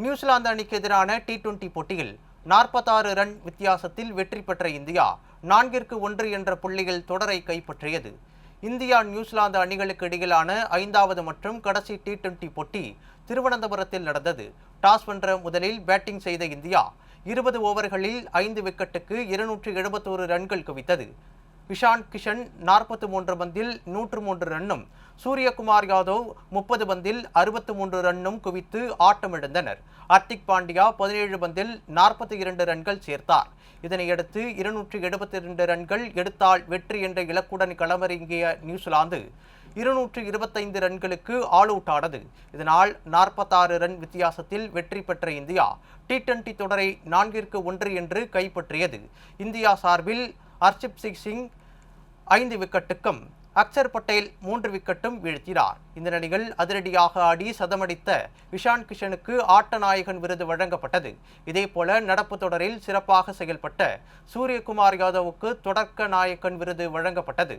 New Zealand அணிக்கு எதிரான T twenty போட்டியில் நாற்பத்தாறு ரன் வித்தியாசத்தில் வெற்றி பெற்ற இந்தியா நான்கிற்கு ஒன்று என்ற புள்ளியில் தொடரை கைப்பற்றியது. இந்தியா நியூசிலாந்து அணிகளுக்கு இடையிலான ஐந்தாவது மற்றும் கடைசி டி டுவெண்டி போட்டி திருவனந்தபுரத்தில் நடந்தது. டாஸ் வென்ற முதலில் பேட்டிங் செய்த இந்தியா இருபது ஓவர்களில் ஐந்து விக்கெட்டுக்கு இருநூற்று எழுபத்தோரு ரன்கள் குவித்தது. இஷான் கிஷன் நாற்பத்தி மூன்று பந்தில் நூற்று மூன்று ரன்னும் சூரியகுமார் யாதவ் முப்பது பந்தில் அறுபத்து மூன்று ரன்னும் குவித்து ஆட்டமிழந்தனர். ஹர்திக் பாண்டியா பதினேழு பந்தில் நாற்பத்தி இரண்டு ரன்கள் சேர்த்தார். இதனையடுத்து இருநூற்றி எழுபத்தி இரண்டு ரன்கள் எடுத்தால் வெற்றி என்ற இலக்குடன் களமிறங்கிய நியூசிலாந்து இருநூற்று இருபத்தைந்து ரன்களுக்கு ஆல் அவுட் ஆனது. இதனால் நாற்பத்தாறு ரன் வித்தியாசத்தில் வெற்றி பெற்ற இந்தியா டி டுவெண்டி தொடரை நான்கிற்கு ஒன்று என்று கைப்பற்றியது. இந்தியா சார்பில் ஹர்ஷிப் சிங் ஐந்து விக்கெட்டுக்கும் அக்சர் பட்டேல் மூன்று விக்கெட்டும் வீழ்த்தினார். இந்த நிலையில் அதிரடியாக ஆடி சதமடித்த விஷான் கிஷனுக்கு ஆட்ட நாயகன் விருது வழங்கப்பட்டது. இதேபோல நடப்பு தொடரில் சிறப்பாக செயல்பட்ட சூரியகுமார் யாதவுக்கு தொடக்க நாயகன் விருது வழங்கப்பட்டது.